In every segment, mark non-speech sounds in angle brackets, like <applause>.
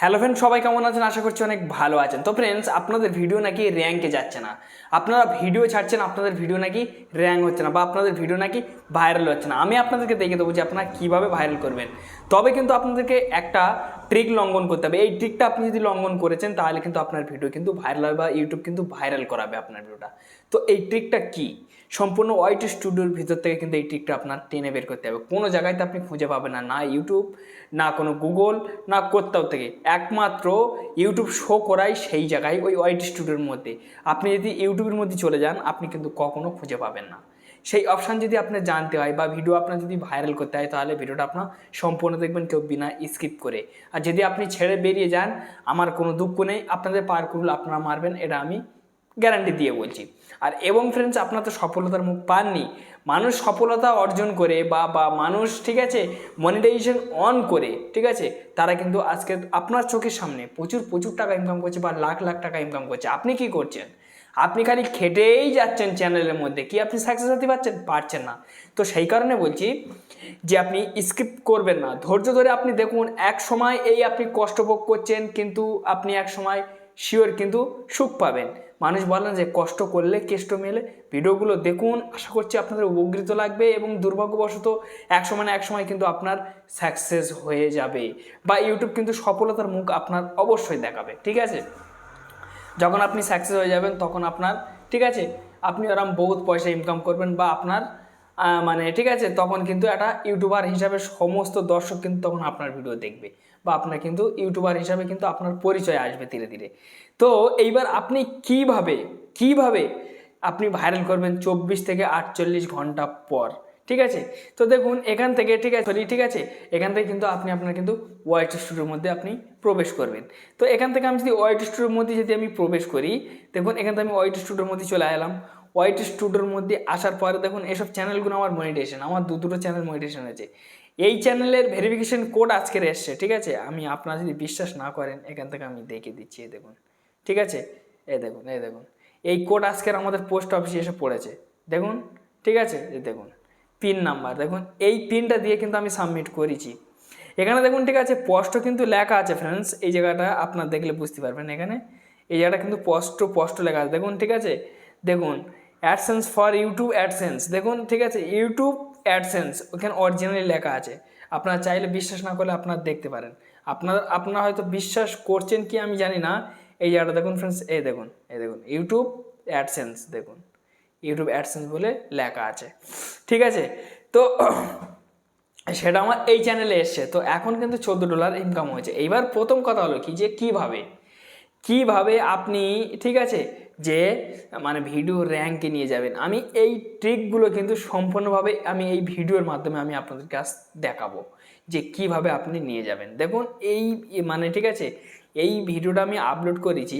Hello friend সবাই কেমন আছেন? আশা করছি অনেক ভালো আছেন। তো ফ্রেন্ডস আপনাদের ভিডিও নাকি র্যাঙ্কে যাচ্ছে না। আপনারা ভিডিও ছাড়ছেন, আপনাদের ভিডিও নাকি র্যাঙ্ক হচ্ছে না, বা আপনাদের ভিডিও নাকি ভাইরাল হচ্ছে না। আমি আপনাদেরকে দেখে দেবো যে আপনারা কীভাবে ভাইরাল করবেন। তবে কিন্তু আপনাদেরকে একটা ট্রিক লঙ্ঘন করতে হবে। এই ট্রিকটা আপনি যদি লঙ্ঘন করেছেন, তাহলে কিন্তু আপনার ভিডিও কিন্তু ভাইরাল হবে, বা ইউটিউব কিন্তু ভাইরাল করাবে আপনার ভিডিওটা তো এই ট্রিকটা কী? সম্পূর্ণ ওয়াইট স্টুডিওর ভিতর থেকে কিন্তু এই ট্রিকটা আপনার টেনে বের করতে হবে। কোনো জায়গায় তো আপনি খুঁজে পাবেন না না ইউটিউব না কোনো গুগল না কোথাও থেকে। একমাত্র ইউটিউব শো করাই সেই জায়গায়, ওই ওয়াইট স্টুডিওর মধ্যে। আপনি যদি ইউটিউবের মধ্যে চলে যান, আপনি কিন্তু কখনো খুঁজে পাবেন না। সেই অপশান যদি আপনার জানতে হয় বা ভিডিও আপনার যদি ভাইরাল করতে হয়, তাহলে ভিডিওটা আপনার সম্পূর্ণ দেখবেন কেউ বিনা স্কিপ করে। আর যদি আপনি ছেড়ে বেরিয়ে যান, আমার কোনো দুঃখ নেই, আপনাদের পার করলে আপনারা মারবেন, এটা আমি গ্যারান্টি দিয়ে বলছি। আর এবং ফ্রেন্ডস আপনার তো সফলতার মুখ পাননি মানুষ সফলতা অর্জন করে বা বা মানুষ, ঠিক আছে মনিটাইজেশন অন করে, ঠিক আছে, তারা কিন্তু আজকে আপনার চোখের সামনে প্রচুর প্রচুর টাকা ইনকাম করছে বা লাখ লাখ টাকা ইনকাম করছে। আপনি কি করছেন? আপনি খালি খেটেই যাচ্ছেন চ্যানেলের মধ্যে, কি আপনি সাকসেস হতে পারছেন? পারছেন না। তো সেই কারণে বলছি যে আপনি স্কিপ করবেন না। ধৈর্য ধরে আপনি দেখুন, এক সময় এই আপনি কষ্ট ভোগ করছেন, কিন্তু আপনি এক সময় শিওর কিন্তু সুখ পাবেন। মানুষ বলেন যে, কষ্ট করলে কেষ্ট মেলে। ভিডিওগুলো দেখুন। আশা করছি আপনাদের উপকৃত লাগবে এবং দুর্ভাগ্যবশত এক সময় না এক সময় কিন্তু আপনার সাকসেস হয়ে যাবে বা ইউটিউব কিন্তু সফলতার মুখ আপনার অবশ্যই দেখাবে, ঠিক আছে? যখন আপনি সাকসেস হয়ে যাবেন তখন আপনার, ঠিক আছে? আপনি আরাম বহুত পয়সা ইনকাম করবেন বা আপনার মানে ঠিক আছে? তখন কিন্তু একটা ইউটিউবার হিসাবে সমস্ত দর্শক কিন্তু তখন আপনার ভিডিও দেখবে। বা আপনার কিন্তু ইউটিউবার হিসাবে কিন্তু আপনার পরিচয় আসবে ধীরে ধীরে। তো এইবার আপনি কীভাবে কীভাবে আপনি ভাইরাল করবেন চব্বিশ থেকে আটচল্লিশ ঘণ্টা পর ঠিক আছে? তো দেখুন এখান থেকে ঠিক আছে sorry, ঠিক আছে? এখান থেকে কিন্তু আপনি আপনার কিন্তু ওয়াইট স্টুডিওর মধ্যে আপনি প্রবেশ করবেন। তো এখান থেকে আমি যদি ওয়াইট স্টুডিওর মধ্যে যদি আমি প্রবেশ করি দেখুন এখান থেকে আমি ওয়াইট স্টুডিওর মধ্যে চলে এলাম। ওয়াইট স্টুডিওর মধ্যে আসার পরে দেখুন এসব চ্যানেলগুলো আমার মনিটেশন আমার দু দুটো চ্যানেল মনিটেশন আছে এই চ্যানেলের ভেরিফিকেশন কোড আজকের এসছে, ঠিক আছে? আমি আপনারা যদি বিশ্বাস না করেন, এখান থেকে আমি দেখে দিচ্ছি, এই দেখুন। ঠিক আছে? এই দেখুন এই দেখুন। এই কোড আজকের আমাদের পোস্ট অফিসে এসে পড়েছে। দেখুন? ঠিক আছে? এই দেখুন। পিন নাম্বার দেখুন। এই পিনটা দিয়ে কিন্তু আমি সাবমিট করেছি। এখানে দেখুন, ঠিক আছে? স্পষ্ট কিন্তু লেখা আছে ফ্রেন্ডস এই জায়গাটা আপনার দেখলে বুঝতে পারবেন এখানে। এই জায়গাটা কিন্তু স্পষ্ট স্পষ্ট লেখা আছে। দেখুন, ঠিক আছে? দেখুন। অ্যাডসেন্স ফর ইউটিউব অ্যাডসেন্স দেখুন, ঠিক আছে? ইউটিউব অ্যাডসেন্স ওখানে অরিজিনালি লেখা আছে। আপনারা চাইলে বিশ্বাস না করলে আপনারা দেখতে পারেন। আপনার, আপনারা হয়তো বিশ্বাস করছেন কি আমি জানি না। এই জায়গাটা দেখুন ফ্রেন্ডস এই দেখুন এই দেখুন ইউটিউব অ্যাডসেন্স দেখুন। ইউটিউব অ্যাডসেন্স বলে লেখা আছে। ঠিক আছে? তো <clears throat> সেটা আমার এই চ্যানেলে এসছে। তো এখন কিন্তু চোদ্দ ডলার ইনকাম হয়েছে। এইবার প্রথম কথা হলো কি? যে কীভাবে কীভাবে আপনি, ঠিক আছে? যে মানে ভিডিও র্যাঙ্কে নিয়ে যাবেন। আমি এই ট্রিকগুলো কিন্তু সম্পূর্ণভাবে আমি এই ভিডিওর মাধ্যমে আমি আপনাদের কাছ দেখাবো যে কীভাবে আপনি নিয়ে যাবেন। দেখুন, এই মানে ঠিক আছে, এই ভিডিওটা আমি আপলোড করেছি,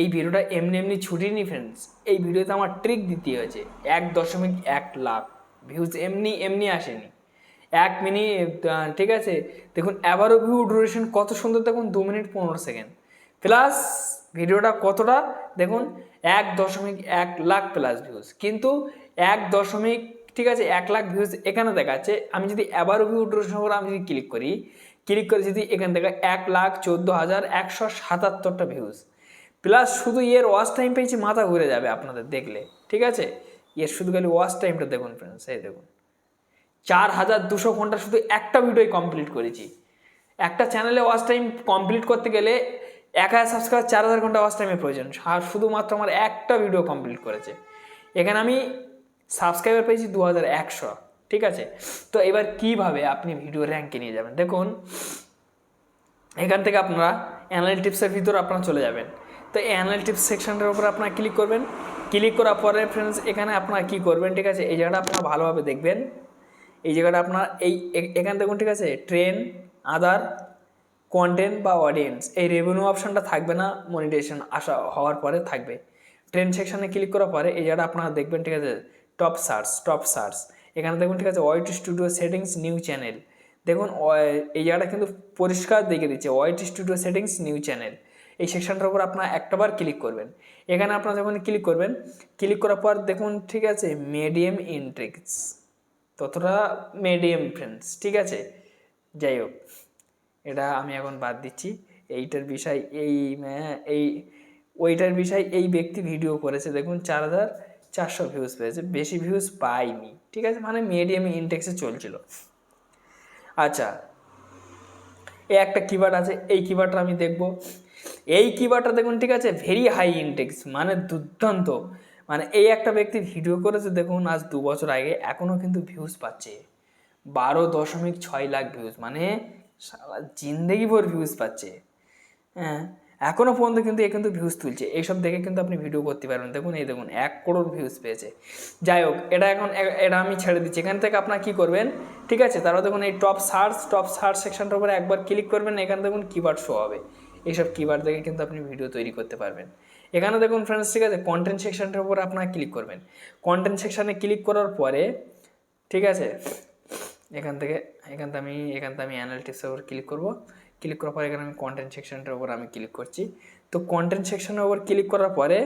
এই ভিডিওটা এমনি এমনি ছুটিনি ফ্রেন্ডস এই ভিডিওতে আমার ট্রিক দিতে হয়েছে। এক দশমিক এক লাখ ভিউজ এমনি এমনি আসেনি। এক মিনিট ঠিক আছে, দেখুন অ্যাভারো ভিউ ডিউরেশন কত সুন্দর, দেখুন, দু মিনিট পনেরো সেকেন্ড প্লাস ভিডিওটা কতটা? দেখুন, এক দশমিক এক লাখ প্লাস ভিউজ কিন্তু এক দশমিক, ঠিক আছে, এক লাখ ভিউজ এখানে দেখাচ্ছে। আমি যদি অ্যাভারো ভিউ করে আমি যদি ক্লিক করি ক্লিক করে যদি এখান থেকে এক লাখ চোদ্দ হাজার একশো সাতাত্তরটা ভিউজ প্লাস শুধু এর ওয়াচ টাইম পেয়েছি মাথা ঘুরে যাবে আপনাদের দেখলে, ঠিক আছে? এর শুধু খালি ওয়াচ টাইমটা দেখুন ফ্রেন্ডস এই দেখুন। চার হাজার দুশো ঘণ্টা শুধু একটা ভিডিওই কমপ্লিট করেছি। একটা চ্যানেলে ওয়াচ টাইম কমপ্লিট করতে গেলে এক হাজার সাবস্ক্রাইবার চার হাজার ঘণ্টা ওয়াচ টাইমের প্রয়োজন। আর শুধুমাত্র আমার একটা ভিডিও কমপ্লিট করেছে। এখানে আমি সাবস্ক্রাইবার পেয়েছি দু হাজার একশো। ঠিক আছে? তো এবার কীভাবে আপনি ভিডিও র্যাঙ্কে নিয়ে যাবেন? দেখুন, এখান থেকে আপনারা অ্যানালিটিক্সের ভিতর আপনারা চলে যাবেন। তো এই অ্যানালিটিক্স সেকশনটার উপর আপনারা ক্লিক করবেন। ক্লিক করার পরে ফ্রেন্ডস এখানে আপনারা কী করবেন? ঠিক আছে? এই জায়গাটা আপনারা ভালোভাবে দেখবেন। এই জায়গাটা আপনার, এই এখান দেখুন, ঠিক আছে? ট্রেন আদার কন্টেন্ট বা অডিয়েন্স এই রেভিনিউ অপশনটা থাকবে না মনিটেশন আসা হওয়ার পরে থাকবে। ট্রেন সেকশনে ক্লিক করার পরে এই জায়গাটা আপনারা দেখবেন, ঠিক আছে টপ সার্চ টপ সার্চ এখানে দেখুন, ঠিক আছে white studio settings new channel দেখুন এই জায়গাটা কিন্তু পরিষ্কার দেখে দিচ্ছে white studio settings new channel এই সেকশনটার উপর আপনার একটাবার ক্লিক করবেন। এখানে আপনারা যখন ক্লিক করবেন ক্লিক করার পর দেখুন, ঠিক আছে মিডিয়াম ইন্ট্রিক্স ততটা মিডিয়াম ফ্রেন্ডস ঠিক আছে? যাই হোক। এটা আমি এখন বাদ দিচ্ছি। এইটার বিষয়, এই এই, ওইটার বিষয় এই ব্যক্তি ভিডিও করেছে, দেখুন চার হাজার চারশো ভিউজ পেয়েছে, বেশি ভিউজ পাইনি ঠিক আছে? মানে মিডিয়াম ইনটেক্সে চলছিল। আচ্ছা এই একটা কিবার্ড আছে, এই কিবার্ডটা আমি দেখব। এই কিবার্ডটা দেখুন, ঠিক আছে? ভেরি হাই ইনটেক্স মানে দুর্দান্ত। মানে এই একটা ব্যক্তি ভিডিও করেছে, দেখুন আজ দু বছর আগে এখনও কিন্তু ভিউজ পাচ্ছে। বারো দশমিক ছয় লাখ ভিউজ মানে সারা জিন্দেগি ভর ভিউজ পাচ্ছে। হ্যাঁ? এখনও পর্যন্ত কিন্তু এ কিন্তু ভিউজ তুলছে। এইসব দেখে কিন্তু আপনি ভিডিও করতে পারবেন। দেখুন, এই দেখুন, এক করোড় ভিউজ পেয়েছে। যাই হোক, এটা এখন, এটা আমি ছেড়ে দিচ্ছি। এখান থেকে আপনার কী করবেন? ঠিক আছে? তারপর দেখুন, এই টপ সার্চ টপ সার্চ সেকশনটার উপরে একবার ক্লিক করবেন। এখানে দেখুন কিবার্ড শো হবে। এইসব কিবার্ড দেখে কিন্তু আপনি ভিডিও তৈরি করতে পারবেন। এখানে দেখুন ফ্রেন্ডস ঠিক আছে? কন্টেন্ট সেকশনটার উপর আপনারা ক্লিক করবেন। কন্টেন্ট সেকশানে ক্লিক করার পরে, ঠিক আছে? এখান থেকে এখান থেকে আমি, এখান থেকে আমি অ্যানালিটিক্সের উপর ক্লিক করব। ক্লিক করার পরে এখানে আমি কন্টেন্ট সেকশনটার উপর আমি ক্লিক করছি। তো কন্টেন্ট সেকশনের উপর ক্লিক করার পরে,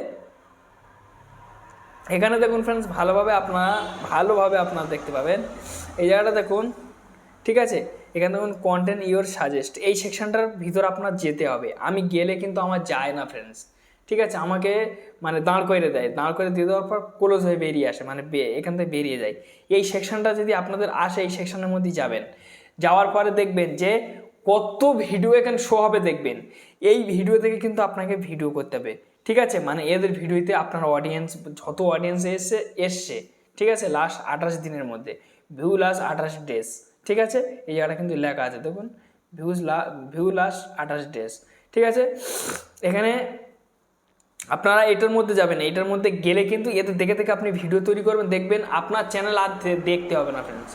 এখানে দেখুন ফ্রেন্ডস ভালোভাবে আপনারা ভালোভাবে আপনারা দেখতে পাবেন। এই জায়গাটা দেখুন, ঠিক আছে? এখানে দেখুন কন্টেন্ট ইওর সাজেস্ট এই সেকশনটার ভিতর আপনার যেতে হবে। আমি গেলে কিন্তু আমার যায় না ফ্রেন্ডস ঠিক আছে, আমাকে মানে দাঁড় করে দেয়। দাঁড় করে দিয়ে দেওয়ার পর ক্লোজ হয়ে বেরিয়ে আসে মানে এখান থেকে বেরিয়ে যায়। এই সেকশনটা যদি আপনাদের আসে, এই সেকশনের মধ্যে যাবেন। যাওয়ার পরে দেখবেন যে কত ভিডিও এখানে শো হবে দেখবেন। এই ভিডিও থেকে কিন্তু আপনাকে ভিডিও করতে হবে। ঠিক আছে মানে এদের ভিডিওতে আপনার অডিয়েন্স যত অডিয়েন্স এসে, এসছে। ঠিক আছে লাস্ট আঠাশ দিনের মধ্যে। ভিউ লাস্ট আঠাশ ডেজ ঠিক আছে, এই জায়গাটা কিন্তু লেখা আছে। দেখুন ভিউজ লা ভিউ লাস্ট আঠাশ ডেজ ঠিক আছে, এখানে আপনারা এটার মধ্যে যাবেন এটার মধ্যে গেলে কিন্তু এতে দেখে দেখে আপনি ভিডিও তৈরি করবেন, দেখবেন আপনার চ্যানেল আর দেখতে হবে না ফ্রেন্ডস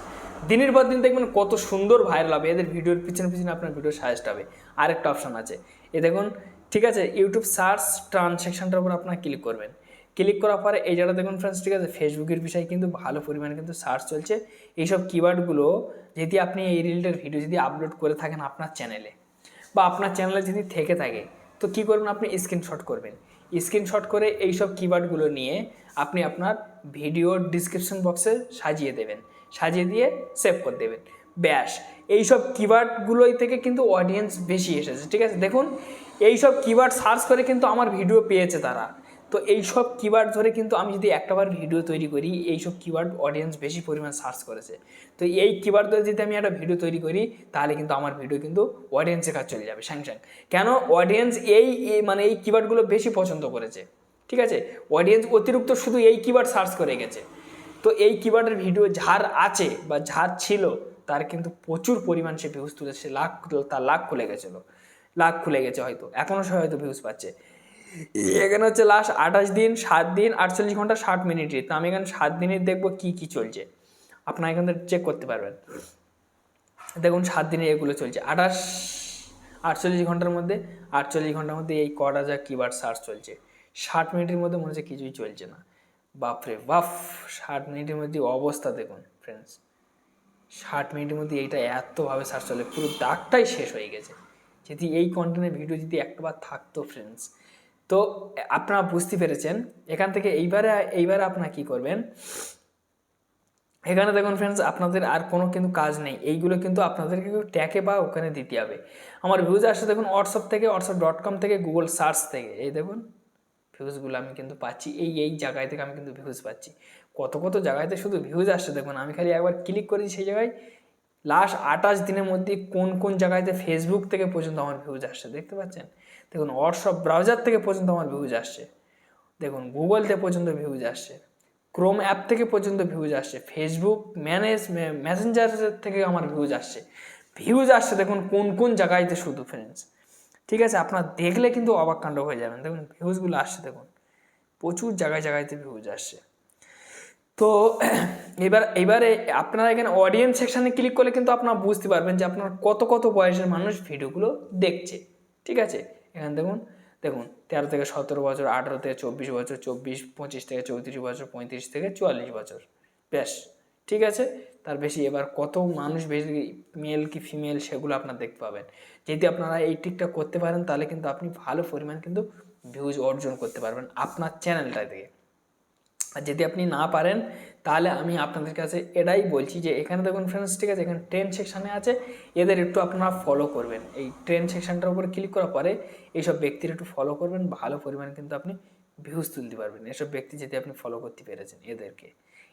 দিনের পর দিন দেখবেন কত সুন্দর ভাইরাল হবে, এদের ভিডিওর পিছনে পিছনে আপনার ভিডিও সাজেস্ট হবে। আরেকটা অপশন আছে। এ দেখুন, ঠিক আছে ইউটিউব সার্চ ট্রানসেকশনটার উপর আপনার ক্লিক করবেন। ক্লিক করার পরে এই জায়গাটা দেখুন ফ্রেন্ডস ঠিক আছে ফেসবুকের বিষয়ে কিন্তু ভালো পরিমাণে কিন্তু সার্চ চলছে। এইসব কিওয়ার্ডগুলো যদি আপনি এই রিলেটেড ভিডিও যদি আপলোড করে থাকেন আপনার চ্যানেলে বা আপনার চ্যানেলে যদি থেকে থাকে, তো কী করবেন আপনি স্ক্রিনশট করবেন। স্ক্রিনশট করে এইসব কিওয়ার্ডগুলো নিয়ে আপনি আপনার ভিডিওর ডিসক্রিপশন বক্সে সাজিয়ে দেবেন। সাজিয়ে দিয়ে সেভ করে দেবেন। ব্যাস, এইসব কিওয়ার্ডগুলোই থেকে কিন্তু অডিয়েন্স বেশি এসেছে, ঠিক আছে? দেখুন, এইসব কিওয়ার্ড সার্চ করে কিন্তু আমার ভিডিও পেয়েছে তারা। তো এইসব কিওয়ার্ড ধরে কিন্তু আমি যদি একটাবার ভিডিও তৈরি করি, এইসব কিওয়ার্ড অডিয়েন্স বেশি পরিমাণ সার্চ করেছে। তো এই কিওয়ার্ড ধরে যদি আমি একটা ভিডিও তৈরি করি, তাহলে কিন্তু আমার ভিডিও কিন্তু অডিয়েন্সের কাছে চলে যাবে স্যাং স্যাং কেন? অডিয়েন্স এই এই মানে এই কিওয়ার্ডগুলো বেশি পছন্দ করেছে। ঠিক আছে? অডিয়েন্স অতিরিক্ত শুধু এই কিওয়ার্ড সার্চ করে গেছে। তো এই কিওয়ার্ডের ভিডিও যার আছে বা যার ছিল, তার কিন্তু প্রচুর পরিমাণ সে ভিউজ তুলেছে, লাখ, তার লাখ খুলে গেছিল। লাখ খুলে গেছে হয়তো। এখনও সে হয়তো ভিউজ পাচ্ছে। এখানে হচ্ছে লাস্ট আঠাশ দিন, সাত দিন, আটচল্লিশ ঘণ্টা, ষাট মিনিটে তো আমি এখানে সাত দিনের দেখব কি কি চলছে। আপনারা এখান থেকে চেক করতে পারবেন। দেখুন, সাত দিনে এগুলো চলছে। আঠাশ, আটচল্লিশ ঘণ্টার মধ্যে, আটচল্লিশ ঘণ্টার মধ্যে এই কটা যা কিবার সার্চ চলছে, ষাট মিনিটের মধ্যে মনে হচ্ছে কিছুই চলছে না। বাপরে বাপ ষাট মিনিটের মধ্যে অবস্থা দেখুন ফ্রেন্ডস ষাট মিনিটের মধ্যে এইটা এতভাবে সার্চ চলে, পুরো দাগটাই শেষ হয়ে গেছে। যদি এই কন্টেন্টের ভিডিও যদি একটাবার থাকতো ফ্রেন্ডস তো আপনারা বুঝতে পেরেছেন। এখান থেকে এইবারে এইবারে আপনারা কি করবেন? এখানে দেখুন ফ্রেন্ডস আপনাদের আর কোনো কিন্তু কাজ নেই। এইগুলো কিন্তু আপনাদেরকে ট্যাকে বা ওখানে দিতে হবে। আমার ভিউজ আসছে দেখুন হোয়াটসঅ্যাপ থেকে হোয়াটসঅ্যাপ ডট কম থেকে গুগল সার্চ থেকে। এই দেখুন ভিউজগুলো আমি কিন্তু পাচ্ছি। এই এই জায়গায় থেকে আমি কিন্তু ভিউজ পাচ্ছি। কত কত জায়গাতে শুধু ভিউজ আসছে দেখুন। আমি খালি একবার ক্লিক করেছি সেই জায়গায়। লাস্ট আঠাশ দিনের মধ্যে কোন কোন জায়গাতে ফেসবুক থেকে পর্যন্ত আমার ভিউজ আসছে দেখতে পাচ্ছেন? দেখুন হোয়াটসঅ্যাপ ব্রাউজার থেকে পর্যন্ত আমার ভিউজ আসছে। দেখুন গুগল থেকে পর্যন্ত ভিউজ আসছে। ক্রোম অ্যাপ থেকে পর্যন্ত ভিউজ আসছে। ফেসবুক ম্যানেজ মেসেঞ্জার থেকে আমার ভিউজ আসছে। ভিউজ আসছে, দেখুন, কোন কোন জায়গায়তে শুধু ফ্রেন্ডস ঠিক আছে, আপনার দেখলে কিন্তু অবাক কাণ্ড হয়ে যাবেন। দেখুন ভিউজগুলো আসছে, দেখুন। প্রচুর জায়গায় জায়গায়তে ভিউজ আসছে। তো, এবার, এবারে আপনারা এখানে অডিয়েন্স সেকশানে ক্লিক করলে কিন্তু আপনারা বুঝতে পারবেন যে আপনার কত কত বয়সের মানুষ ভিডিওগুলো দেখছে। ঠিক আছে? এখানে দেখুন দেখুন, তেরো থেকে সতেরো বছর, আঠারো থেকে চব্বিশ বছর, চব্বিশ, পঁচিশ থেকে চৌত্রিশ বছর, পঁয়ত্রিশ থেকে চুয়াল্লিশ বছর। ব্যাস, ঠিক আছে? তার বেশি এবার কত মানুষ বেশি মেল কি ফিমেল সেগুলো আপনার দেখতে পাবেন। যদি আপনারা এই টিকটা করতে পারেন, তাহলে কিন্তু আপনি ভালো পরিমাণ কিন্তু ভিউজ অর্জন করতে পারবেন আপনার চ্যানেলটা থেকে। আর যদি আপনি না পারেন তাহলে আমি আপনাদের কাছে এটাই বলছি যে এখানে দেখুন ফ্রেন্ডস ঠিক আছে? এখানে ট্রেন সেকশানে আছে। এদের একটু আপনারা ফলো করবেন। এই ট্রেন সেকশানটার উপর ক্লিক করার পরে এইসব ব্যক্তির একটু ফলো করবেন। ভালো পরিমাণে কিন্তু আপনি ভিউজ তুলতে পারবেন। এসব ব্যক্তি যদি আপনি ফলো করতে পেরেছেন এদেরকে।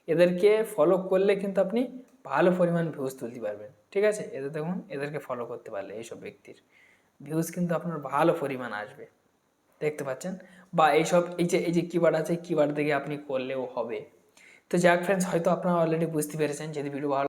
এদেরকে ফলো করলে কিন্তু আপনি ভালো পরিমাণ ভিউজ তুলতে পারবেন। ঠিক আছে? এদের দেখুন, এদেরকে ফলো করতে পারলে এইসব ব্যক্তির। ভিউজ কিন্তু আপনার ভালো পরিমাণ আসবে। দেখতে পাচ্ছেন? বা এইসব, এই যে এই যে কিওয়ার্ড আছে কিওয়ার্ড থেকে আপনি করলেও হবে। তো যাক ফ্রেন্ডস হয়তো আপনারা অলরেডি বুঝতে পেরেছেন যদি ভিডিও ভালো